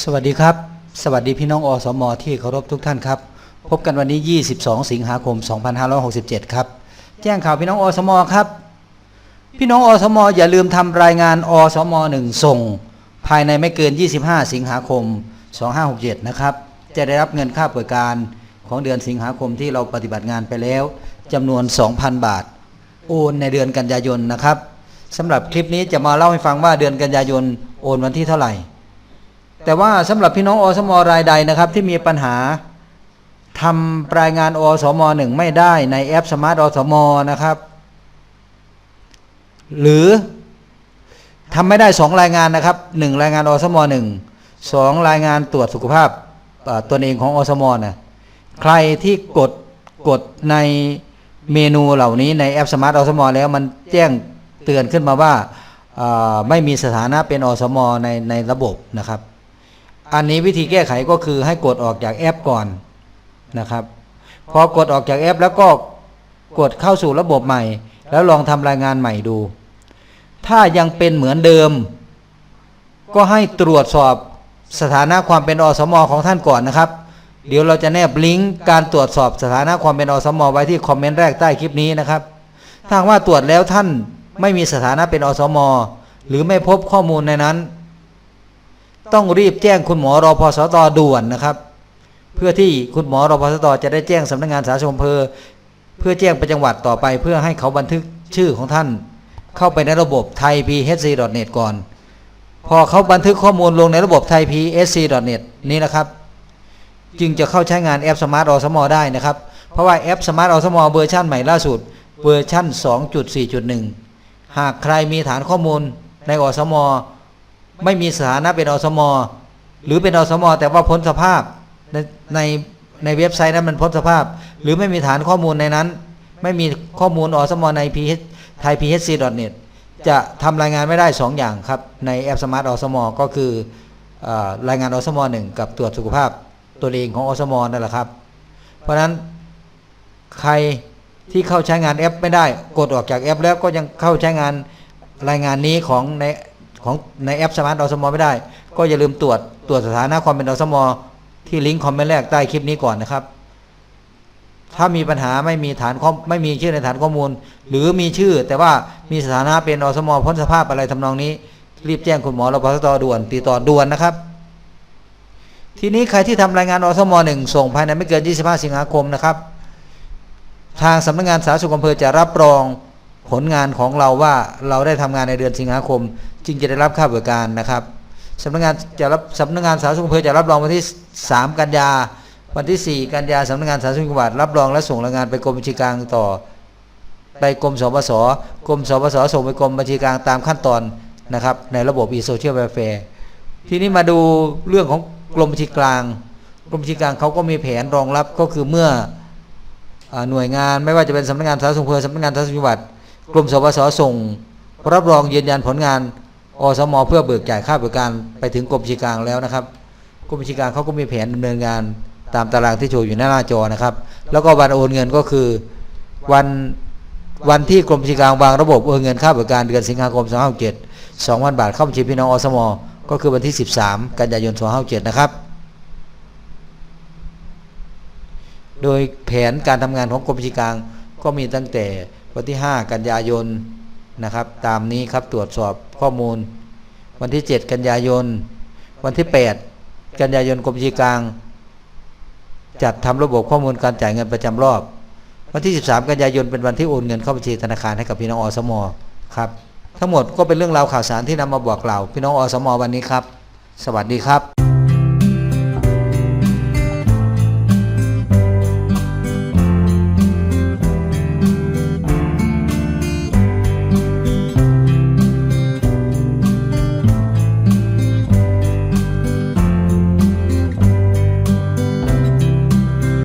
สวัสดีครับ สวัสดีพี่น้องอสมที่เคารพทุกท่านครับ พบกันวันนี้ 22 สิงหาคม 2567 ครับ แจ้งข่าวพี่น้องอสมครับ พี่น้องอสม อย่าลืมทำรายงานอสมหนึ่งส่ง ภายในไม่เกิน 25 สิงหาคม 2567 นะครับ จะได้รับเงินค่าเปิดการของเดือนสิงหาคมที่เราปฏิบัติงานไปแล้วจำนวน 2,000 บาท โอนในเดือนกันยายนนะครับสำหรับคลิปนี้จะมาเล่าให้ฟังว่าเดือนกันยายนโอนวันที่เท่าไหร่ แต่ว่าสำหรับพี่น้องอสมรายใดนะครับ ที่มีปัญหาทำรายงานอสมหนึ่งไม่ได้ในแอปสมาร์ทอสมนะครับ หรือทำไม่ได้สองรายงานนะครับหนึ่งรายงานอสมหนึ่งสองรายงานตรวจสุขภาพเอ่อตนเองของอสมนะใครที่กดกดในเมนูเหล่านี้ในแอปสมาร์ทอสมแล้วมันแจ้งเตือนขึ้นมาว่าไม่มีสถานะเป็นอสมในในระบบนะครับ อันนี้วิธีแก้ไขก็คือให้กดออกจากแอปก่อนนะครับ พอกดออกจากแอป แล้วก็กดเข้าสู่ระบบใหม่ แล้วลองทำรายงานใหม่ดู ถ้ายังเป็นเหมือนเดิม ก็ให้ตรวจสอบสถานะความเป็นอสมของท่านก่อนนะครับ เดี๋ยวเราจะแนบลิงก์การตรวจสอบสถานะความเป็นอสมไว้ที่คอมเมนต์แรกใต้คลิปนี้นะครับถ้าว่าตรวจแล้วท่านไม่มีสถานะเป็นอสมหรือไม่พบข้อมูลในนั้น ต้องรีบแจ้งคุณหมอรอพสตด่วนนะครับ เพื่อที่คุณหมอรอพสตจะได้แจ้งสำนักงานสาธารณสุขอำเภอ เพื่อแจ้งไปจังหวัดต่อไป เพื่อให้เขาบันทึกชื่อของท่าน เข้าไปในระบบไทย phc.net ก่อน พอเขาบันทึกข้อมูลลงในระบบไทย phc.net นี้นะครับ จึงจะเข้าใช้งานแอปสมาร์ทอสมอได้นะครับ เพราะว่าแอปสมาร์ทอสมอเวอร์ชันใหม่ล่าสุดเวอร์ชัน2.4.1 หากใครมีฐานข้อมูลในอสมอ ไม่มีสถานะเป็นอสมหรือเป็นอสมแต่ว่าพ้นสภาพในในในเว็บไซต์นั้นมันพ้นสภาพ หรือไม่มีฐานข้อมูลในนั้น ไม่มีข้อมูลอสมใน PH ไทย phc.net จะทำรายงานไม่ได้ 2 อย่างครับ ในแอปสมาร์ทอสมก็คือออรายงานอสมหนึ่งกับตรวจสุขภาพตัวเองของอสมนั่นแหละครับ เพราะฉะนั้นใครที่เข้าใช้งานแอปไม่ได้ กดออกจากแอปแล้วก็ยังเข้าใช้งานรายงานนี้ของใน ของในแอปสมาร์ทอสมอไม่ได้ ก็อย่าลืมตรวจตรวจสถานะความเป็นอสมอที่ลิงก์คอมเมนต์แรกใต้คลิปนี้ก่อนนะครับ ถ้ามีปัญหาไม่มีฐานข้อไม่มีชื่อในฐานข้อมูล หรือมีชื่อ แต่ว่ามีสถานะเป็นอสมอพ้นสภาพอะไรทำนองนี้ รีบแจ้งคุณหมอรพสตด่วนติดต่อด่วนนะครับ ทีนี้ใครที่ทำรายงานอสมอหนึ่งส่งภายในไม่เกิน 25 สิงหาคมนะครับ ทางสำนักงานสาธารณสุขอำเภอจะรับรอง ผลงานของเราว่าเราได้ทำงานในเดือนสิงหาคม จึงจะได้รับค่าบริการนะครับสำนักงานจะรับสำนักงานสาธารณสุขอำเภอจะรับรองวันที่ 3 กันยาวันที่ 4 กันยาสำนักงานสาธารณสุขจังหวัดรับรองและส่งรายงานไปกรมบัญชีกลางต่อ ไปกรมสปสกรมสปสส่งไปกรมบัญชีกลางตามขั้นตอนนะครับ ในระบบ e-social welfare ทีนี้มาดูเรื่องของกรมบัญชีกลางกรมบัญชีกลางเขาก็มีแผนรองรับก็คือเมื่ออหน่วยงานไม่ว่าจะเป็นสำนักงานสาธารณสุขอำเภอสำนักงานสาธารณสุขจังหวัด กรมสปสส่งรับรองยืนยันผลงานอสม เพื่อเบิกจ่ายค่าบริการไปถึงกรมบัญชีกลางแล้วนะครับกรมบัญชีกลางเขาก็มีแผนดำเนินงานตามตารางที่โชว์อยู่หน้าหน้าจอนะครับ แล้วก็วันโอนเงินก็คือวันวันที่กรมบัญชีกลางวางระบบโอนเงินค่าบริการเดือนสิงหาคม2567 2,000 บาทเข้าบัญชีพี่น้องอสม ก็คือวันที่ 13 กันยายน2567นะครับโดยแผนการทำงานของกรมบัญชีกลางก็มีตั้งแต่ วันที่ 5 กันยายนนะครับ ตามนี้ครับตรวจสอบข้อมูล วันที่ 7 กันยายน วันที่ 8 กันยายนกรมบัญชีกลาง จัดทำระบบข้อมูลการจ่ายเงินประจำรอบ วันที่ 13 กันยายนเป็นวันที่โอนเงินเข้าบัญชีธนาคารให้กับพี่น้องอสมครับทั้งหมดก็เป็นเรื่องราวข่าวสารที่นำมาบอกกล่าวพี่น้องอสมวันนี้ครับ สวัสดีครับ